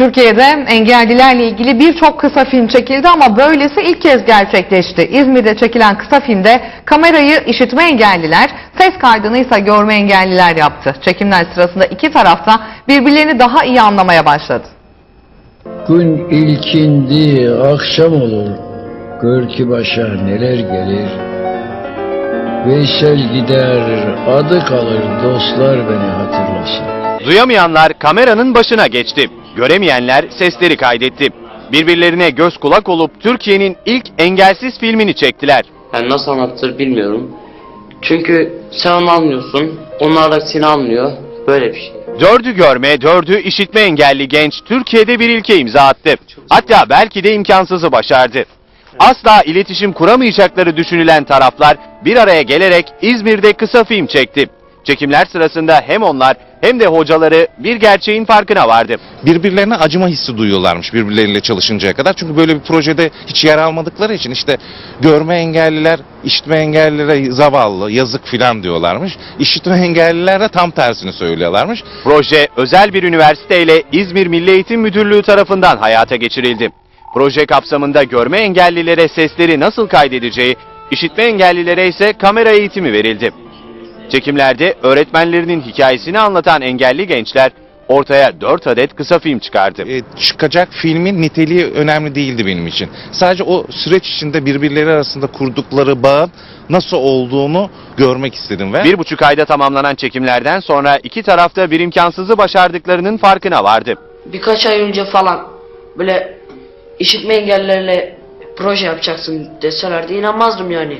Türkiye'de engellilerle ilgili birçok kısa film çekildi ama böylesi ilk kez gerçekleşti. İzmir'de çekilen kısa filmde kamerayı işitme engelliler, ses kaydını ise görme engelliler yaptı. Çekimler sırasında iki tarafta birbirlerini daha iyi anlamaya başladı. Gün ilkindi, akşam olur. Gör ki başa neler gelir. Veysel gider, adı kalır, dostlar beni hatırlasın. Duyamayanlar kameranın başına geçti. Göremeyenler sesleri kaydetti. Birbirlerine göz kulak olup Türkiye'nin ilk engelsiz filmini çektiler. Yani nasıl anlatılır bilmiyorum. Çünkü sen onu anlıyorsun, onlar da seni anlıyor. Böyle bir şey. Dördü görme, dördü işitme engelli genç Türkiye'de bir ilke imza attı. Hatta belki de imkansızı başardı. Asla iletişim kuramayacakları düşünülen taraflar bir araya gelerek İzmir'de kısa film çekti. Çekimler sırasında hem onlar hem de hocaları bir gerçeğin farkına vardı. birbirlerine acıma hissi duyuyorlarmış birbirleriyle çalışıncaya kadar. Çünkü böyle bir projede hiç yer almadıkları için işte görme engelliler, işitme engellilere zavallı, yazık filan diyorlarmış. İşitme engelliler de tam tersini söylüyorlarmış. Proje özel bir üniversiteyle İzmir Milli Eğitim Müdürlüğü tarafından hayata geçirildi. Proje kapsamında görme engellilere sesleri nasıl kaydedeceği, işitme engellilere ise kamera eğitimi verildi. Çekimlerde öğretmenlerinin hikayesini anlatan engelli gençler ortaya 4 adet kısa film çıkardı. E, çıkacak filmin niteliği önemli değildi benim için. Sadece o süreç içinde birbirleri arasında kurdukları bağın nasıl olduğunu görmek istedim ve Bir buçuk ayda tamamlanan çekimlerden sonra iki tarafta bir imkansızı başardıklarının farkına vardı. birkaç ay önce falan böyle işitme engellilerle proje yapacaksın deselerdi inanmazdım yani.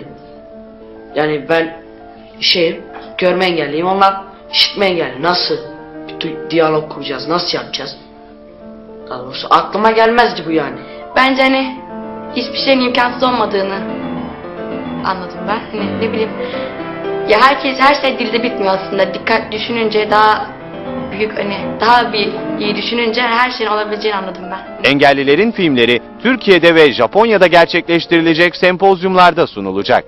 Yani ben şey görme engelliyim onlar işitme engelli. Nasıl bir diyalog kuracağız? Nasıl yapacağız? Daha doğrusu aklıma gelmezdi bu yani. Bence hani hiçbir şeyin imkansız olmadığını anladım ben. Hani ne bileyim ya herkes her şey dilde bitmiyor aslında. Dikkat düşününce daha büyük hani daha bir iyi düşününce her şeyin olabileceğini anladım ben. Engellilerin filmleri Türkiye'de ve Japonya'da gerçekleştirilecek sempozyumlarda sunulacak.